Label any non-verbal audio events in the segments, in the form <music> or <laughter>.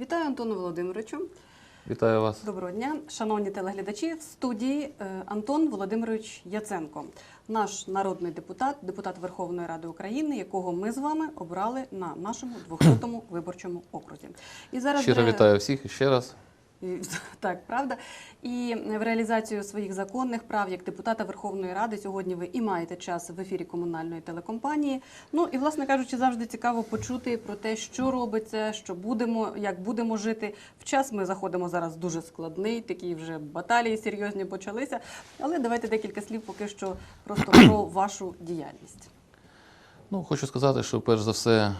Вітаю Антону Володимировичу. Вітаю вас. Доброго дня, шановні телеглядачі. В студії е, Антон Володимирович Яценко, наш народний депутат, депутат Верховної Ради України, якого ми з вами обрали на нашому 200-му виборчому окрузі. І зараз Щиро вітаю всіх ще раз. <laughs> Так, правда. І в реалізацію своїх законних прав як депутата Верховної Ради сьогодні ви і маєте час в ефірі комунальної телекомпанії. Ну і, власне кажучи, завжди цікаво почути про те, що робиться, що будемо, як будемо жити. В час ми заходимо зараз дуже складний, такі вже баталії серйозні почалися. Але давайте декілька слів поки що просто про <clears throat> вашу діяльність. Ну, хочу сказати, що перш за все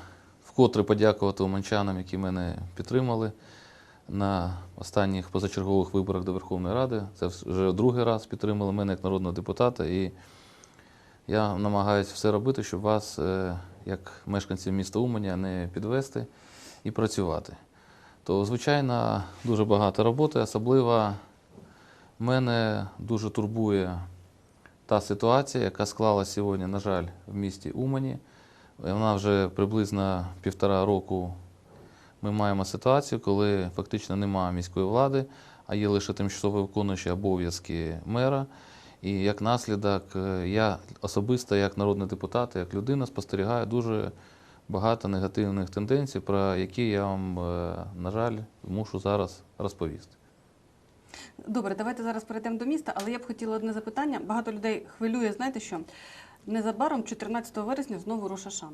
вкотре подякувати уманчанам, які мене підтримали на останніх позачергових виборах до Верховної Ради. Це вже другий раз підтримали мене як народного депутата. І я намагаюся все робити, щоб вас, е, як мешканців міста Уманя, не підвести і працювати. То, звичайно, дуже багато роботи, особливо мене дуже турбує та ситуація, яка склалася сьогодні, на жаль, в місті Умані. Вона вже приблизно півтора року ми маємо ситуацію, коли фактично немає міської влади, а є лише тимчасово виконуючі обов'язки мера. І як наслідок, е, я особисто, як народний депутат, як людина, спостерігаю дуже багато негативних тенденцій, про які я вам, е, на жаль, мушу зараз розповісти. Добре, давайте зараз перейдемо до міста, але я б хотіла одне запитання. Багато людей хвилює, знаєте що? Незабаром, 14 вересня, знову Рошашан.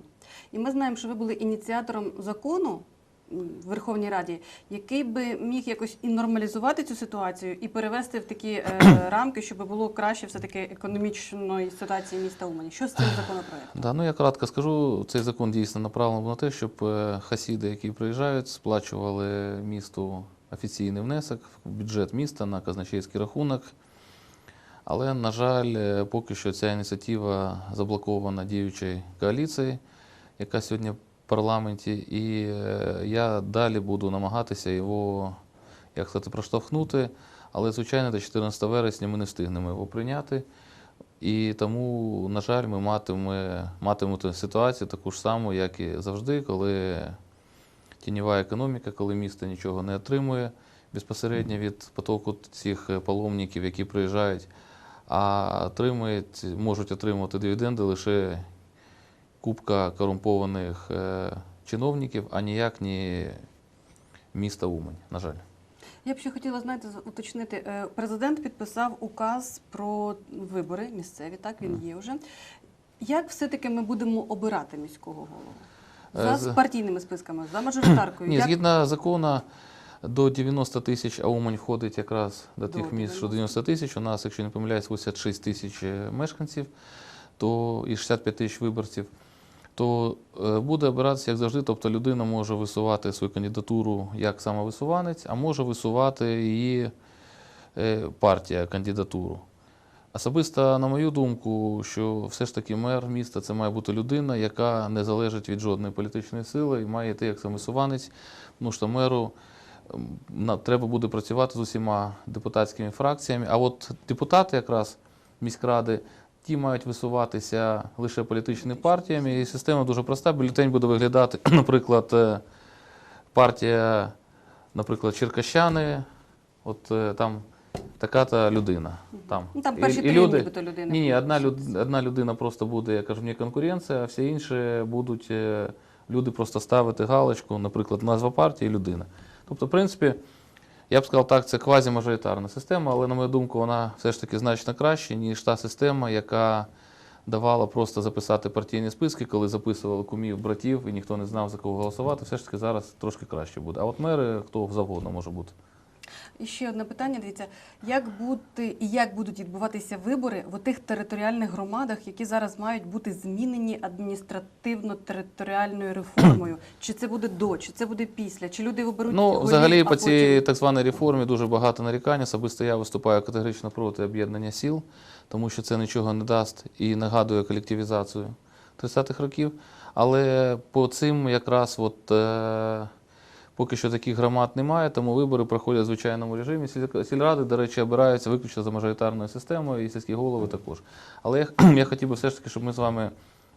І ми знаємо, що ви були ініціатором закону в Верховній Раді, який би міг якось і нормалізувати цю ситуацію, і перевести в такі е, <clears throat> рамки, щоб було краще все-таки економічної ситуації міста Умані. Що з цим законопроектом? <clears throat> Да, ну я кратко скажу, цей закон дійсно направлений на те, щоб е, хасіди, які приїжджають, сплачували місту офіційний внесок в бюджет міста на казначейський рахунок. Але, на жаль, е, поки що ця ініціатива заблокована діючою коаліцією, яка сьогодні парламенті, і е, я далі буду намагатися його, як сказати, проштовхнути. Але, звичайно, до 14 вересня ми не встигнемо його прийняти. І тому, на жаль, ми матиме, матимемо ситуацію таку ж саму, як і завжди, коли тіньова економіка, коли місто нічого не отримує безпосередньо від потоку цих е, паломників, які приїжджають, а отримують, можуть отримувати дивіденди лише купка корумпованих е, чиновників, а ніяк не міста Умань, на жаль. Я б ще хотіла знаєте, уточнити. Е, Президент підписав указ про вибори місцеві. Так він є вже. Як все-таки ми будемо обирати міського голову? Е, За з- партійними списками, за мажоритаркою. Ні, Як- згідно закону, до 90 тисяч, а Умань входить якраз до До тих міст, що 90. 90 тисяч. У нас, якщо не помиляюсь, 86 тисяч мешканців то і 65 тисяч виборців. То е, буде обиратися, як завжди, тобто людина може висувати свою кандидатуру як самовисуванець, а може висувати її е, партія кандидатуру. Особисто, на мою думку, що все ж таки мер міста це має бути людина, яка не залежить від жодної політичної сили і має йти як самовисуванець, тому що меру треба буде працювати з усіма депутатськими фракціями. А от депутати якраз міськради, ті мають висуватися лише політичними партіями. І система дуже проста. Бюлетень буде виглядати, <clears throat> наприклад, е, партія, наприклад, Черкащани, от е, там така-та людина. Там. Ну, там перші три люди- нібито людини. ні, ні, одна, люд, одна людина просто буде, я кажу, не конкуренція, а всі інші будуть е, люди просто ставити галочку, наприклад, назва партії людина. Тобто, в принципі, я б сказав так, це квазімажоритарна система, але, на мою думку, вона все ж таки значно краще, ніж та система, яка давала просто записати партійні списки, коли записували кумів, братів, і ніхто не знав, за кого голосувати. Все ж таки зараз трошки краще буде. А от мери хто завгодно може бути. І ще одне питання. Дивіться, як бути і як будуть відбуватися вибори в тих територіальних громадах, які зараз мають бути змінені адміністративно-територіальною реформою? <clears throat> Чи це буде до, чи це буде після? Чи люди оберуть Ну, взагалі, по цій потім- так званій реформі дуже багато нарікань. Особисто я виступаю категорично проти об'єднання сіл, тому що це нічого не дасть і нагадує колективізацію 30-х років. Але по цим якраз от, е, поки що таких громад немає, тому вибори проходять в звичайному режимі. Сіль- Сільради, до речі, обираються виключно за мажоритарною системою, і сільські голови також. Але я, <clears throat> я хотів би все ж таки, щоб ми з вами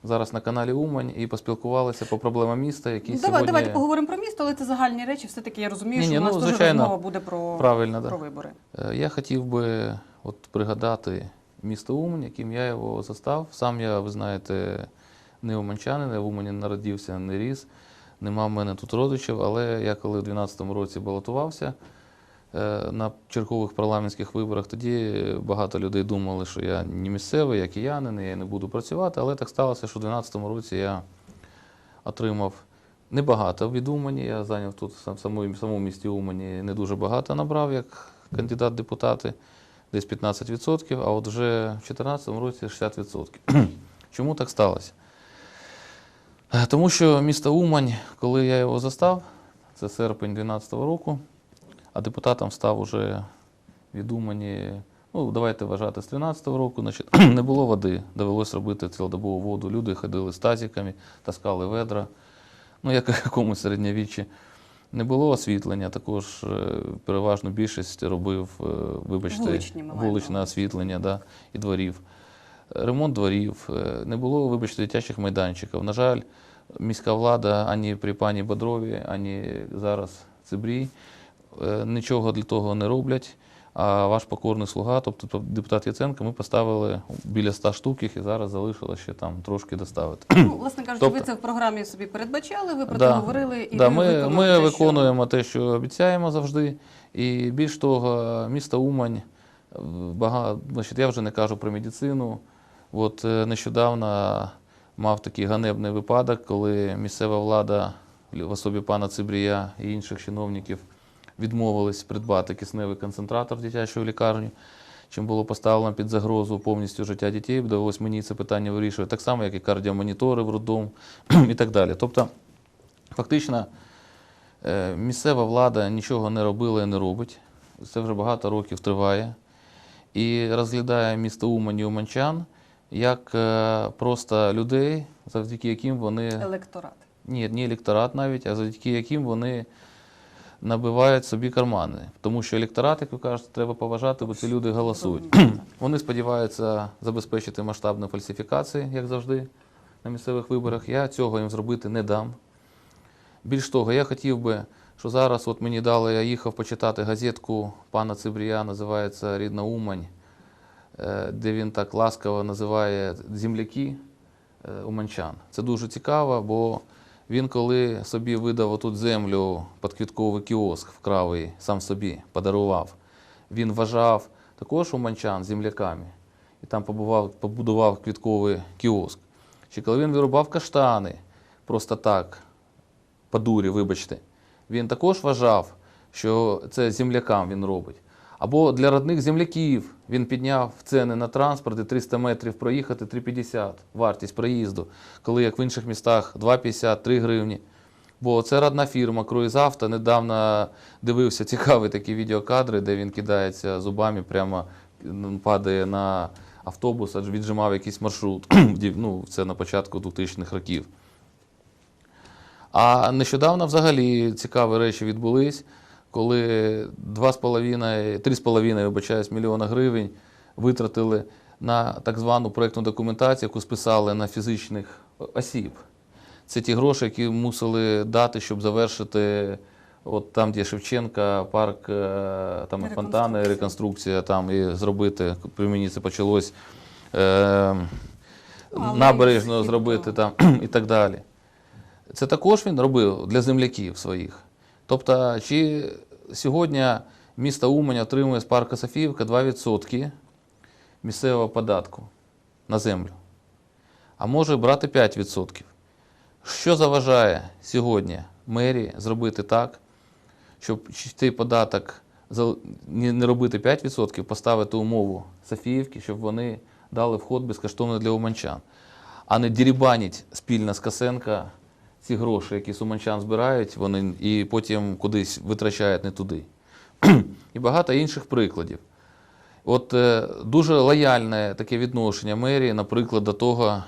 зараз на каналі Умань і поспілкувалися по проблемам міста, які Давай, сьогодні давайте поговоримо про місто, але це загальні речі. Все-таки я розумію, Ні, що ні, у нас ну, дуже звичайно, розмова буде про, правильно, про да. вибори. Е, Я хотів би от пригадати місто Умань, яким я його застав. Сам я, ви знаєте, не уманчанин, я в Умані народився, не ріс. Нема в мене тут родичів, але я коли в 2012 році балотувався е, на чергових парламентських виборах, тоді багато людей думали, що я не місцевий, я киянин, я не буду працювати. Але так сталося, що в 2012 році я отримав небагато від Умані. Я зайняв тут в самому, місті Умані не дуже багато набрав як кандидат депутати, десь 15%, а от вже в 2014 році 60%. <clears throat> Чому так сталося? Е, Тому що місто Умань, коли я його застав, це серпень 2012 року, а депутатом став уже від Умані, ну давайте вважати, з 2013 року, значить, <clears throat> не було води, довелося робити цілодобову воду. Люди ходили з тазиками, таскали ведра, ну як в <laughs> якомусь середньовіччі. Не було освітлення, також е, переважну більшість робив, е, вибачте, вуличне освітлення да, і дворів. Е, Ремонт дворів, е, не було, вибачте, дитячих майданчиків. На жаль, міська влада ані при пані Бодрові, ані зараз Цибрій е, нічого для того не роблять. А ваш покорний слуга, тобто депутат Яценко, ми поставили біля 100 штук їх і зараз залишилося ще там трошки доставити. Ну, власне кажучи, ви Тобто- це в програмі собі передбачали, ви про Да. це говорили і да, ви ми, ми те, що- виконуємо те, що обіцяємо завжди. І більш того, місто Умань, багато, значить, я вже не кажу про медицину. От е, нещодавно мав такий ганебний випадок, коли місцева влада в особі пана Цибрія і інших чиновників відмовились придбати кисневий концентратор в дитячу лікарню, чим було поставлено під загрозу повністю життя дітей. Довелось мені це питання вирішувати, так само, як і кардіомонітори в роддом <clears throat> і так далі. Тобто, фактично, е, місцева влада нічого не робила і не робить. Це вже багато років триває. І розглядає місто Умань і Уманчан як е, просто людей, завдяки яким вони електорат. ні, не електорат навіть, а завдяки яким вони набивають собі кармани. Тому що електорат, як ви кажете, треба поважати, бо ці люди голосують. <clears throat> Вони сподіваються забезпечити масштабні фальсифікації, як завжди, на місцевих виборах. Я цього їм зробити не дам. Більш того, я хотів би, що зараз от мені дали, я їхав почитати газетку пана Цибрія, називається Рідна Умань, де він так ласкаво називає земляки е, уманчан. Це дуже цікаво, бо він, коли собі видав отут землю під квітковий кіоск, вкрав її, сам собі подарував, він вважав також уманчан земляками і там побував, побудував квітковий кіоск. Чи коли він вирубав каштани просто так, по дурі, вибачте, він також вважав, що це землякам він робить. Або для родних земляків він підняв ціни на транспорт і 300 метрів проїхати 3,50 вартість проїзду, коли як в інших містах 2,50, 3 гривні. Бо це родна фірма Круїзавто. Недавно дивився цікаві такі відеокадри, де він кидається зубами, прямо падає на автобус, аж віджимав якийсь маршрут. <clears throat> ну, це на початку 2000-х років. А нещодавно взагалі цікаві речі відбулись, коли 2,5, 3,5 вибачаюсь, мільйона гривень витратили на так звану проєктну документацію, яку списали на фізичних осіб. Це ті гроші, які мусили дати, щоб завершити от там, де Шевченка, парк, е, там і фонтани, Реконструкція. там і зробити, при мені це почалось. Е, і зробити там <clears throat> і так далі. Це також він робив для земляків своїх. Тобто, чи сьогодні місто Умань отримує з парка Софіївка 2% місцевого податку на землю, а може брати 5%. Що заважає сьогодні мерії зробити так, щоб цей податок не робити 5%, поставити умову Софіївки, щоб вони дали вход безкоштовно для уманчан, а не дірібаніть спільно з Косенка ці гроші, які з уманчан збирають, вони і потім кудись витрачають не туди. <clears throat> І багато інших прикладів. От е, дуже лояльне таке відношення мерії, наприклад, до того,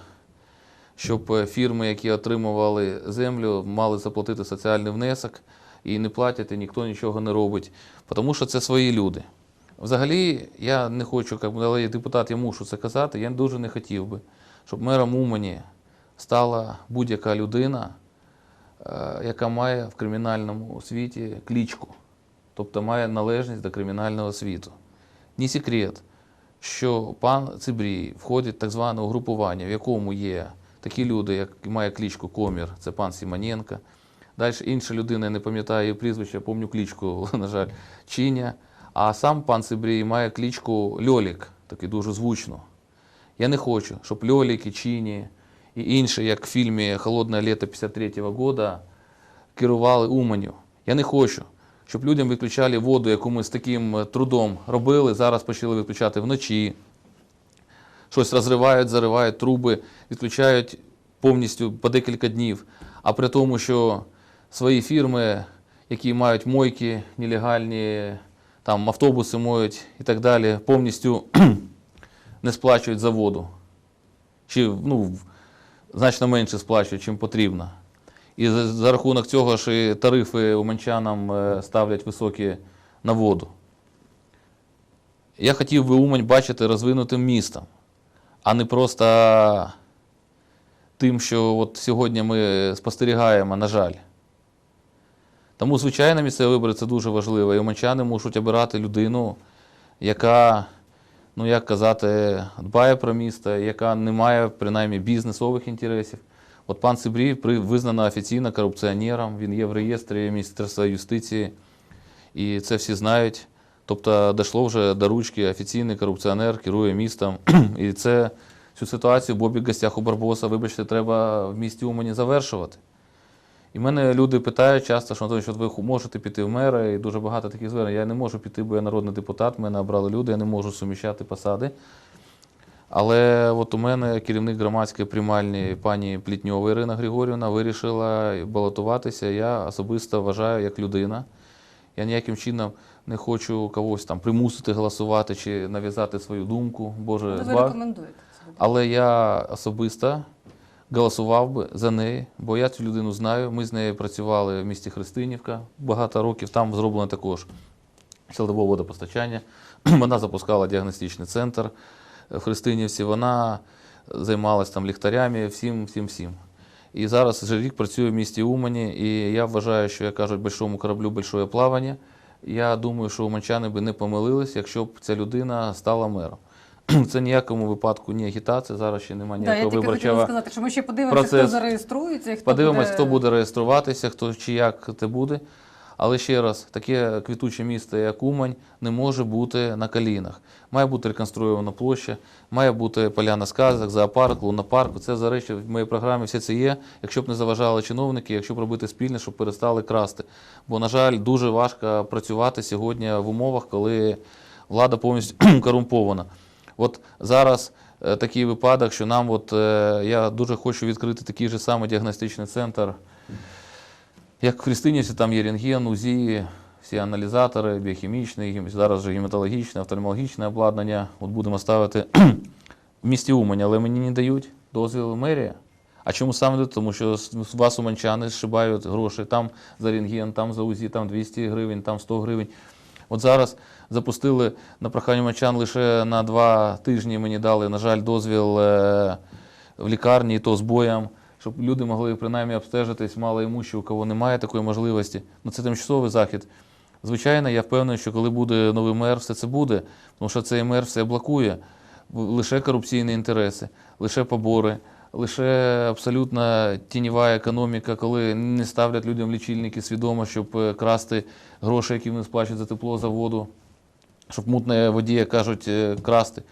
щоб е, фірми, які отримували землю, мали заплатити соціальний внесок і не платять, і ніхто нічого не робить, тому що це свої люди. Взагалі, я не хочу, як, але депутат, я мушу це казати, я дуже не хотів би, щоб мером Умані стала будь-яка людина, яка має в кримінальному світі клічку, тобто має належність до кримінального світу. Ні секрет, що пан Цибрій входить в так зване угрупування, в якому є такі люди, як має клічку Комір, це пан Сімоненко. Далі інша людина, я не пам'ятаю її прізвище, пам'ятаю клічку, <laughs> на жаль, Чиня. А сам пан Цибрій має клічку Льолік, таку дуже звучну. Я не хочу, щоб Льоліки, Чині і інші, як в фільмі Холодне літо 53-го года, керували Уманю. Я не хочу, щоб людям виключали воду, яку ми з таким е, трудом робили, зараз почали виключати вночі. Щось розривають, заривають труби, відключають повністю по декілька днів. А при тому, що свої фірми, які мають мойки нелегальні, там автобуси моють і так далі, повністю <clears throat> не сплачують за воду. Чи ну, значно менше сплачують, чим потрібно. І за, рахунок цього ж і тарифи уманчанам е, ставлять високі на воду. Я хотів би Умань бачити розвинутим містом, а не просто тим, що от сьогодні ми спостерігаємо, на жаль. Тому, звичайно, місцеві вибори це дуже важливо. І уманчани мушуть обирати людину, яка, ну як казати, дбає про місто, яка не має принаймні бізнесових інтересів. От пан Цибрій при- визнано офіційно корупціонером, він є в реєстрі Міністерства юстиції, і це всі знають. Тобто дійшло вже до ручки, офіційний корупціонер керує містом. <clears throat> І це цю ситуацію Бобі в гостях у Барбоса, вибачте, треба в місті Умані завершувати. І мене люди питають часто, що, Анатолій, що ви можете піти в мери, і дуже багато таких звернень. Я не можу піти, бо я народний депутат, мене обрали люди, я не можу суміщати посади. Але от у мене керівник громадської приймальні пані Плітньова Ірина Григорівна вирішила балотуватися. Я особисто вважаю як людина. Я ніяким чином не хочу когось там примусити голосувати чи нав'язати свою думку. Боже, Ви збав. рекомендуєте це? Але я особисто голосував би за неї, бо я цю людину знаю. Ми з нею працювали в місті Христинівка багато років. Там зроблено також цілодобове водопостачання. <clears throat> Вона запускала діагностичний центр в Христинівці. Вона займалася там ліхтарями, всім, всім, всім. І зараз вже рік працюю в місті Умані, і я вважаю, що як кажуть, большому кораблю большое плавання. Я думаю, що уманчани би не помилились, якщо б ця людина стала мером. <clears throat> Це ніякому випадку не агітація, зараз ще немає Да, я ніякого тільки хотіла виборчого. сказати, що ми ще подивимося, хто зареєструється і хто Подивимось, буде... хто буде реєструватися, хто чи як це буде. Але ще раз, таке квітуче місто, як Умань, не може бути на колінах. Має бути реконструйована площа, має бути поляна сказок, зоопарк, лунопарк. Це за речі в моїй програмі все це є. Якщо б не заважали чиновники, якщо б робити спільне, щоб перестали красти. Бо, на жаль, дуже важко працювати сьогодні в умовах, коли влада повністю <clears throat> корумпована. От зараз е, такий випадок, що нам, от, е, я дуже хочу відкрити такий же самий діагностичний центр, як в Христинівці, там є рентген, УЗІ, всі аналізатори, біохімічний, зараз вже гематологічне, офтальмологічне обладнання. От будемо ставити в місті Умань, але мені не дають дозвіл мерія. А чому саме? Тому що вас уманчани зшибають гроші там за рентген, там за УЗІ, там 200 гривень, там 100 гривень. От зараз запустили на прохання мочан лише на два тижні мені дали, на жаль, дозвіл е, в лікарні, і то з боєм, щоб люди могли принаймні обстежитись, мало імущі, у кого немає такої можливості. Ну це тимчасовий захід. Звичайно, я впевнений, що коли буде новий мер, все це буде, тому що цей мер все блокує. Лише корупційні інтереси, лише побори, лише абсолютно тіньова економіка, коли не ставлять людям лічильники свідомо, щоб е, красти гроші, які вони сплачують за тепло, за воду, щоб мутне воді, як кажуть, е, красти,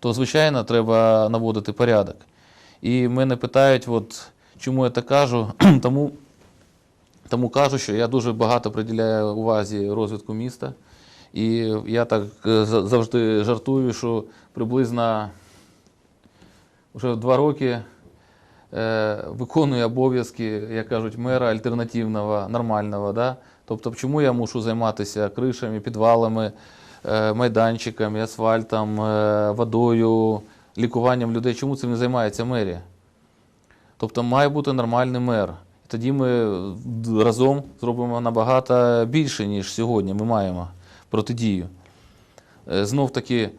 то звичайно треба наводити порядок. І мене питають, от, чому я так кажу, <clears throat> тому, тому кажу, що я дуже багато приділяю увазі розвитку міста. І я так е, завжди жартую, що приблизно вже два роки е, виконую обов'язки, як кажуть, мера альтернативного, нормального. Да? Тобто, чому я мушу займатися кришами, підвалами, майданчиками, асфальтом, е, водою, лікуванням людей? Чому цим не займається мерія? Тобто має бути нормальний мер. Тоді ми разом зробимо набагато більше, ніж сьогодні ми маємо протидію. Е, Знов таки,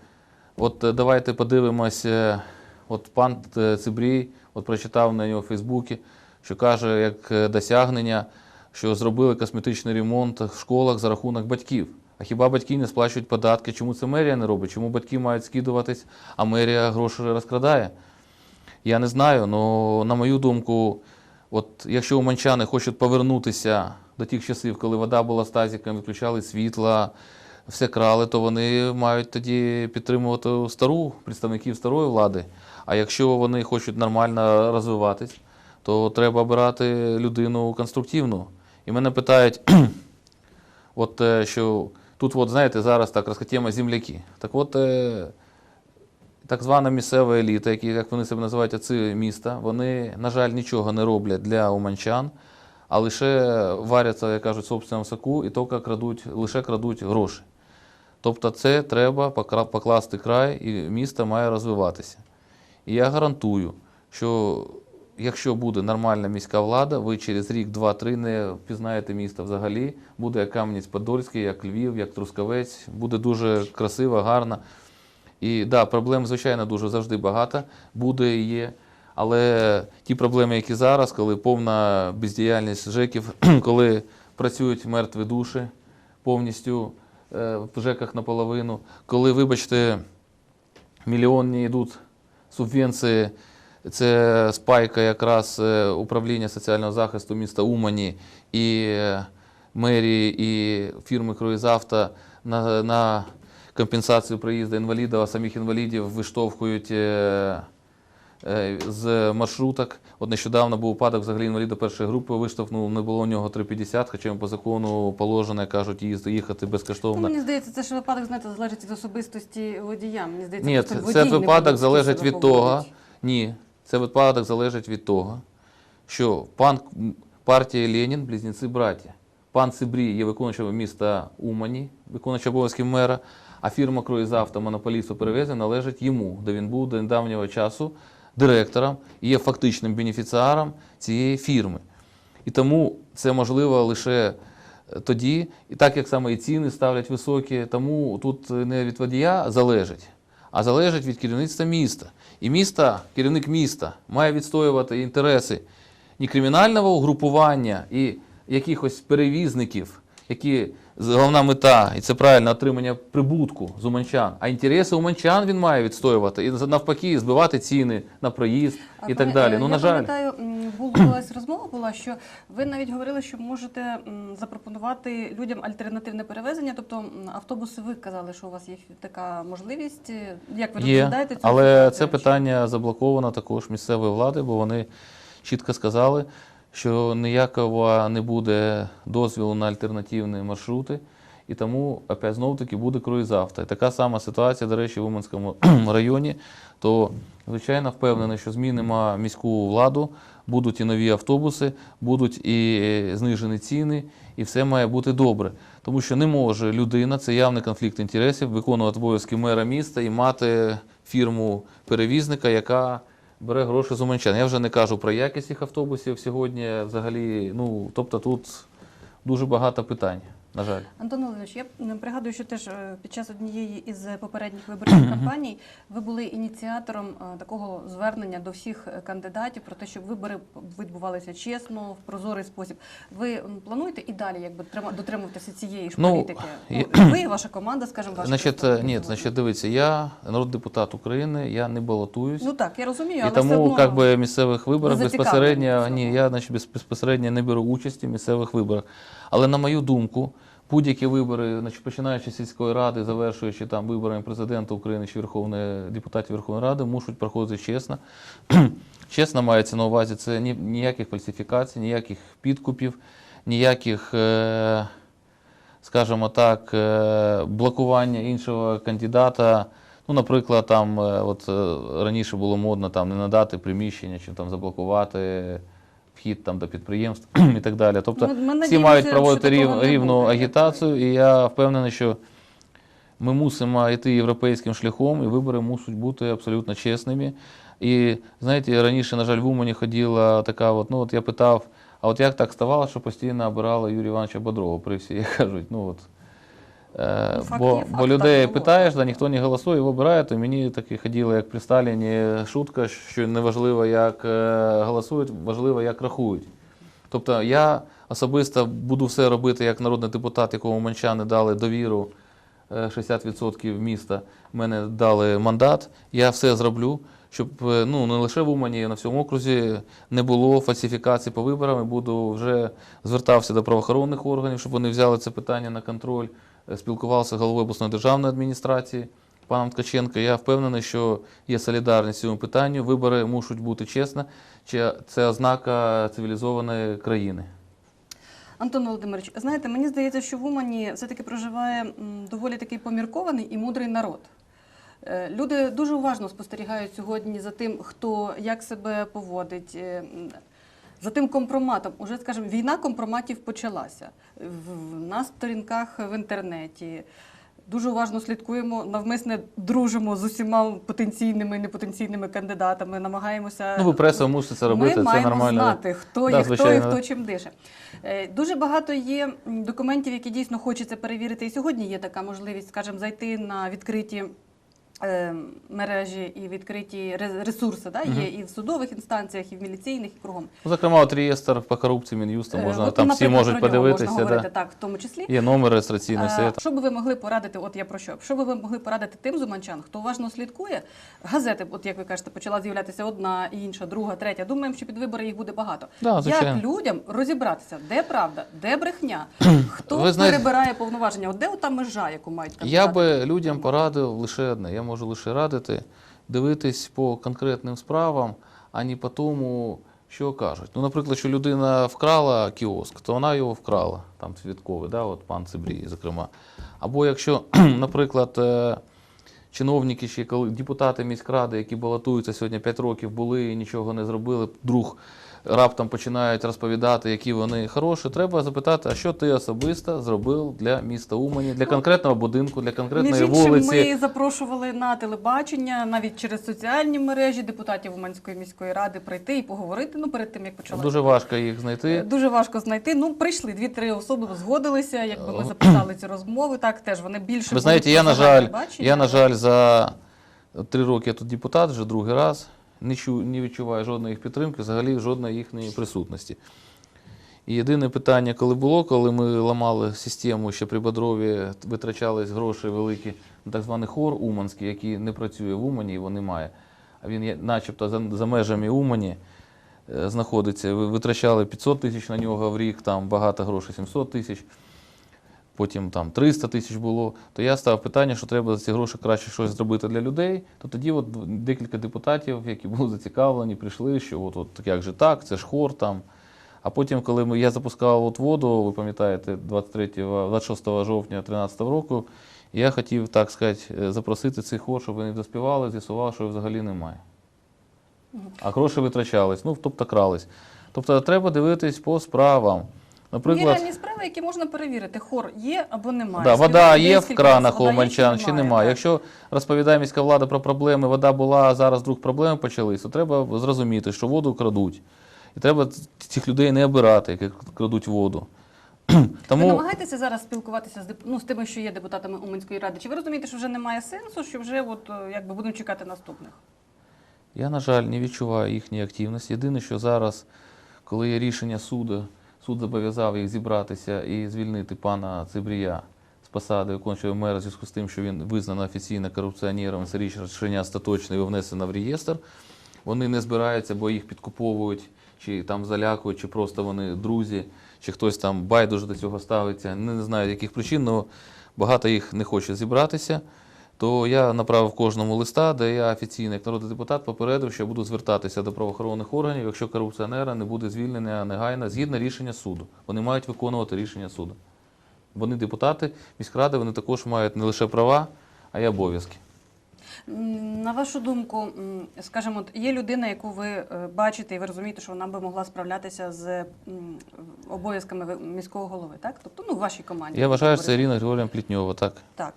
от е, давайте подивимося, от пан е, Цибрій от прочитав на нього в Фейсбуці, що каже, як е, досягнення, що зробили косметичний ремонт в школах за рахунок батьків. А хіба батьки не сплачують податки? Чому це мерія не робить? Чому батьки мають скидуватись, а мерія гроші розкрадає? Я не знаю, але на мою думку, от якщо уманчани хочуть повернутися до тих часів, коли вода була стазіком, відключали світла, все крали, то вони мають тоді підтримувати стару представників старої влади. А якщо вони хочуть нормально розвиватись, то треба обирати людину конструктивну. І мене питають, <clears throat> от е, що тут, от, знаєте, зараз так розхотімо земляки. Так от. е, так звана місцева еліта, які, як вони себе називають, отці міста, вони, на жаль, нічого не роблять для уманчан, а лише варяться, як кажуть, в собственному соку і тільки крадуть, лише крадуть гроші. Тобто це треба покласти край, і місто має розвиватися. І я гарантую, що якщо буде нормальна міська влада, ви через рік, два-три не впізнаєте місто взагалі. Буде як Кам'янець-Подольський, як Львів, як Трускавець. Буде дуже красиво, гарно. І да, проблем, звичайно, дуже завжди багато, буде і є. Але ті проблеми, які зараз, коли повна бездіяльність ЖЕКів, <clears throat> коли працюють мертві душі повністю е, в ЖЕКах наполовину, коли, вибачте, мільйонні йдуть субвенції, це спайка якраз е, управління соціального захисту міста Умані і е, мерії, і фірми Круїзавто на, на компенсацію проїзду інвалідів, а самих інвалідів виштовхують е, з маршруток. От нещодавно був випадок взагалі інваліда першої групи виштовхнув, не було у нього 3,50, хоча їм по закону положено, кажуть, їхати Ну, безкоштовно. мені здається, це ж випадок, знаєте, залежить від особистості водія. Мені здається, Ні, це, водій це випадок залежить від того. Ні, це випадок залежить від того, що пан партія Ленін, близнеці браття. Пан Цибрій є виконуючим міста Умані, виконуючий обов'язки мера, а фірма Круїзавто, монополісту перевезень належить йому, де він був до недавнього часу директором і є фактичним бенефіціаром цієї фірми. І тому це можливо лише е, тоді, і так як саме і ціни ставлять високі, тому тут не від водія залежить, а залежить від керівництва міста. І міста, керівник міста має відстоювати інтереси і кримінального угрупування і якихось перевізників, які головна мета, і це правильно, отримання прибутку з уманчан, а інтереси уманчан він має відстоювати і навпаки збивати ціни на проїзд А і так далі. е, Ну, я на жаль. пам'ятаю, була розмова була, що ви навіть говорили, що можете запропонувати людям альтернативне перевезення, тобто автобуси. Ви казали, що у вас є така можливість. Як ви розглядаєте цю але це питання заблоковано також місцевої влади, бо вони чітко сказали, що ніякого не буде дозволу на альтернативні маршрути, і тому опять знову таки буде круїзавто. І така сама ситуація, до речі, в Уманському <clears throat> районі. То, звичайно, впевнений, що змінимо міську владу, будуть і нові автобуси, будуть і знижені ціни, і все має бути добре. Тому що не може людина, це явний конфлікт інтересів, виконувати обов'язки мера міста і мати фірму перевізника, яка бере гроші з уманчан. Я вже не кажу про якість цих автобусів сьогодні. Взагалі, ну тобто тут дуже багато питань, на жаль. Антон Володимирович, я пригадую, що теж е, під час однієї із попередніх виборчих <clears throat> кампаній ви були ініціатором е, такого звернення до всіх кандидатів про те, щоб вибори відбувалися чесно, в прозорий спосіб. Ви плануєте і далі якби дотримуватися цієї ж Ну, політики? я- Ну, ви, ваша команда, скажімо, ваші Значить, е, ні, значить, дивіться, я народний депутат України, я не балотуюсь. Ну так, я розумію, І але все тому одно... как би, місцевих виборах ви безпосередньо ні, я значить, без- безпосередньо не беру участі в місцевих виборах. Але на мою думку, будь-які вибори, значить, починаючи з сільської ради, завершуючи там виборами президента України чи Верховної депутатів Верховної Ради, мусять проходити чесно. <clears throat> чесно мається на увазі, це ні, ніяких фальсифікацій, ніяких підкупів, ніяких. Е- скажімо так, е, блокування іншого кандидата. Ну, наприклад, там е, от е, раніше було модно там не надати приміщення чи там заблокувати вхід там до підприємств <clears throat> і так далі. Тобто Ну, ми всі мають проводити рів, рівну буде, агітацію, і я впевнений, що ми мусимо йти європейським шляхом, і вибори мусять бути абсолютно чесними. І знаєте, раніше, на жаль, в Умані ходила така, от, ну от я питав, а от як так ставало, що постійно обирали Юрія Івановича Бодрова при всіх, як кажуть, ну от. Е, Ну, факт бо, факт, бо людей і питаєш, да ніхто не голосує, вибирає, то мені таки ходила, як при Сталіні, шутка, що не важливо, як е, голосують, важливо, як рахують. Тобто я особисто буду все робити як народний депутат, якому манчани дали довіру е, 60% міста, мене дали мандат. Я все зроблю, щоб е, ну, не лише в Умані, а на всьому окрузі не було фальсифікацій по виборам. І буду вже звертався до правоохоронних органів, щоб вони взяли це питання на контроль. Е, Спілкувався з головою обласної державної адміністрації паном Ткаченко. Я впевнений, що є солідарність в цьому питанні. Вибори мушуть бути чесно. Чи це ознака цивілізованої країни? Антон Володимирович, знаєте, мені здається, що в Умані все-таки проживає доволі такий поміркований і мудрий народ. Е, Люди дуже уважно спостерігають сьогодні за тим, хто як себе поводить. За тим компроматом, уже скажімо, війна компроматів почалася В- на сторінках в інтернеті. Дуже уважно слідкуємо, навмисне дружимо з усіма потенційними і непотенційними кандидатами, намагаємося Ну, преса мусите це робити, ми це маємо нормально. знати, хто Да, є хто і хто чим дише. Е, Дуже багато є документів, які дійсно хочеться перевірити. І сьогодні є така можливість, скажімо, зайти на відкриті. Е, Мережі і відкриті ресурси да, є і в судових інстанціях, і в міліційних, і кругом. Ну, Зокрема, от реєстр по корупції Мін'юсту, Е, можна от, там всі можуть подивитися. Можна говорити Да. так, в тому числі. Є номер реєстраційний, все. Е, Що би ви могли порадити? От я про що? Що би ви могли порадити тим зуманчан, хто уважно слідкує? Газети, от як ви кажете, почала з'являтися одна, інша, друга, третя. Думаємо, що під вибори їх буде багато. Да, звичайно. як людям розібратися, де правда, де брехня, <clears throat> хто Ви знаєте- перебирає повноваження? От де ота межа, яку мають Я би людям порадив лише одне. Я можу лише радити дивитись по конкретним справам, а не по тому, що кажуть. Ну, наприклад, що людина вкрала кіоск, то вона його вкрала, там свідковий, да, от пан Цибрій, зокрема. Або якщо, <clears throat> наприклад, е, чиновники, коли депутати міськради, які балотуються сьогодні 5 років, були і нічого не зробили, вдруг раптом починають розповідати, які вони хороші, треба запитати, а що ти особисто зробив для міста Умані, для конкретного будинку, для конкретної Між вулиці. ми запрошували на телебачення, навіть через соціальні мережі депутатів Уманської міської ради прийти і поговорити. Ну перед тим як почалася Дуже важко їх Е, знайти. Дуже важко знайти. Ну, прийшли дві-три особи, згодилися. Якби ми записали ці розмови, так теж вони більше Ви знаєте, я, на жаль, я, на жаль, за три роки я тут депутат, вже другий раз, не, чу, не відчуваю жодної їх підтримки, взагалі жодної їхньої присутності. І єдине питання, коли було, коли ми ламали систему, ще при Бодрові витрачались гроші великі на так званий хор Уманський, який не працює в Умані, його немає. А він начебто за, за межами Умані е, знаходиться. Витрачали 500 тисяч на нього в рік, там багато грошей, 700 тисяч потім там 300 тисяч було, то я ставив питання, що треба за ці гроші краще щось зробити для людей. То тоді от декілька депутатів, які були зацікавлені, прийшли, що от, от як же так, це ж хор там. А потім, коли ми, я запускав от воду, ви пам'ятаєте, 23, 26 жовтня 2013 року, я хотів, так сказати, е, запросити цей хор, щоб вони доспівали, з'ясував, що взагалі немає. А гроші витрачались, ну, тобто крались. Тобто треба дивитись по справам. Є реальні справи, які можна перевірити. Хор є або немає. Да, вода є в кранах у є, Уманчан чи немає. Якщо розповідає міська влада про проблеми, вода була, а зараз вдруг проблеми почались, то треба зрозуміти, що воду крадуть. І треба цих людей не обирати, які крадуть воду. <clears throat> Ви намагаєтеся зараз спілкуватися з ну, з тими, що є депутатами Уманської ради. Чи ви розумієте, що вже немає сенсу, що вже от, е, якби будемо чекати наступних? я, на жаль, не відчуваю їхньої активності. Єдине, що зараз, коли є рішення суду, суд зобов'язав їх зібратися і звільнити пана Цибрія з посади виконуючого мера в зв'язку з тим, що він визнано офіційно корупціонером, це рішення остаточне і внесено в реєстр. Вони не збираються, бо їх підкуповують, чи там залякують, чи просто вони друзі, чи хтось там байдуже до цього ставиться. Не, знаю, яких причин, але багато їх не хоче зібратися. То я направив кожному листа, де я офіційно, як народний депутат, попередив, що буду звертатися до правоохоронних органів, якщо корупціонера не буде звільнення негайно згідно рішення суду. Вони мають виконувати рішення суду. Вони депутати міськради, вони також мають не лише права, а й обов'язки. На вашу думку, скажімо, є людина, яку ви е, бачите, і ви розумієте, що вона би могла справлятися з обов'язками міського голови, так? Тобто, ну, в вашій команді. Я вважаю, що це. Ірина Григорівна Плітньова, так. Так.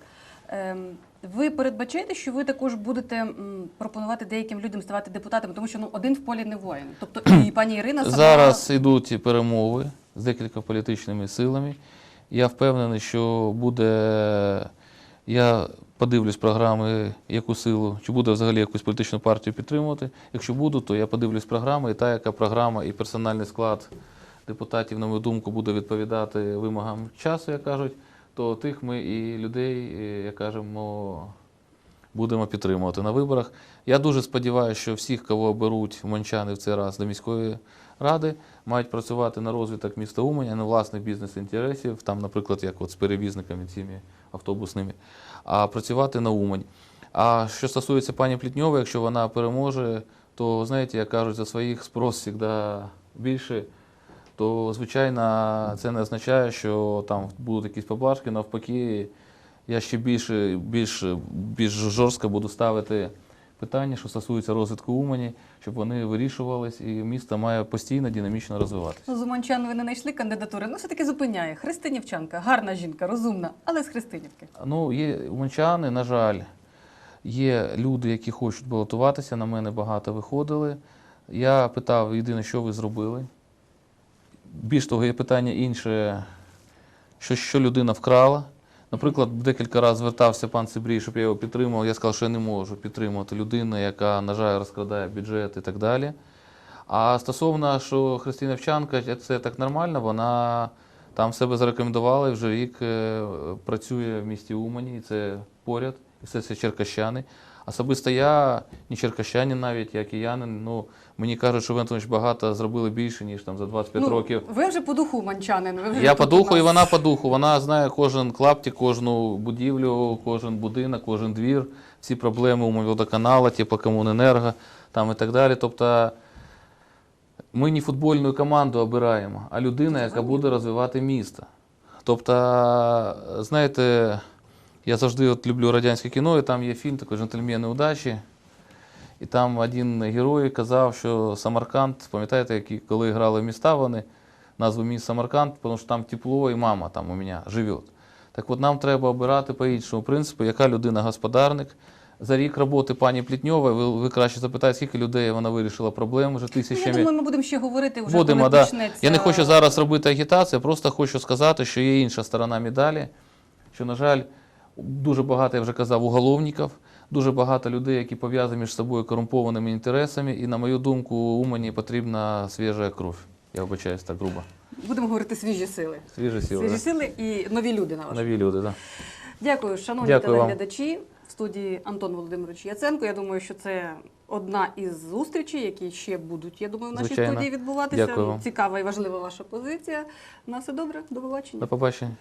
Ем, Ви передбачаєте, що ви також будете м, пропонувати деяким людям ставати депутатами, тому що ну один в полі не воїн. Тобто і <clears throat> пані Ірина сама Зараз йдуть перемови з декількома політичними силами. Я впевнений, що буде. Я подивлюсь програми, яку силу, чи буде взагалі якусь політичну партію підтримувати. Якщо буду, то я подивлюсь програми, і та, яка програма і персональний склад депутатів, на мою думку, буде відповідати вимогам часу, як кажуть, то тих ми і людей, е, як кажемо, будемо підтримувати на виборах. Я дуже сподіваюся, що всіх, кого оберуть уманчани в цей раз до міської ради, мають працювати на розвиток міста Уманя, не власних бізнес-інтересів, там, наприклад, як от з перевізниками цими автобусними, а працювати на Умань. А що стосується пані Плітньової, якщо вона переможе, то знаєте, як кажуть, за своїх спрос завжди більше. То, звичайно, це не означає, що там будуть якісь поблажки. Навпаки, я ще більше, більш, більш жорстко буду ставити питання, що стосується розвитку Умані, щоб вони вирішувались, і місто має постійно динамічно розвиватися. Ну, з Уманчан ви не знайшли кандидатури. Ну, все-таки зупиняє. Христинівчанка, гарна жінка, розумна, але з Христинівки. Ну, є уманчани, на жаль, є люди, які хочуть балотуватися, на мене багато виходили. Я питав єдине, що ви зробили. Більш того, є питання інше, що, що людина вкрала. Наприклад, декілька разів звертався пан Сибрій, щоб я його підтримав. Я сказав, що я не можу підтримувати людину, яка, на жаль, розкрадає бюджет і так далі. А стосовно, що Христина Вчанка, це так нормально, вона там себе зарекомендувала і вже рік е, працює в місті Умані, і це поряд, і все це черкащани. Особисто я, не черкащанин навіть, я киянин, ну, мені кажуть, що Вентонович багато зробили більше, ніж там за 25 ну, років. Ви вже по духу уманчанин. Ви вже Я по духу, і вона по духу. Вона знає кожен клаптик, кожну будівлю, кожен будинок, кожен двір, всі проблеми у водоканала, теплокомуненерго там і так далі. Тобто ми не футбольну команду обираємо, а людина, яка буде розвивати місто. Тобто, знаєте, я завжди от люблю радянське кіно, і там є фільм такий «Джентльмени удачі. І там один герой казав, що Самарканд, пам'ятаєте, які, коли грали в міста вони, назву міст Самарканд, тому що там тепло і мама там у мене живе. Так от нам треба обирати по іншому принципу, яка людина господарник. За рік роботи пані Плітньової, ви, ви краще запитаєте, скільки людей вона вирішила проблеми вже Ну, Я думаю, ми будемо ще говорити вже Будемо, коли да. почнеться. Я не хочу зараз робити агітацію, просто хочу сказати, що є інша сторона медалі, що, на жаль, дуже багато, я вже казав, уголовників, дуже багато людей, які пов'язані між собою корумпованими інтересами, і, на мою думку, Умані потрібна свіжа кров. Я вибачаюсь так грубо. Будемо говорити свіжі сили. Свіжі сили. Свіжі да. сили і нові люди на вашу. Нові люди, так. Дякую, шановні Дякую вам. телеглядачі. В студії Антон Володимирович Яценко. Я думаю, що це одна із зустрічей, які ще будуть, я думаю, в нашій Звичайно. студії відбуватися. Дякую. Цікава і важлива ваша позиція. На все добре, до побачення. До побачення.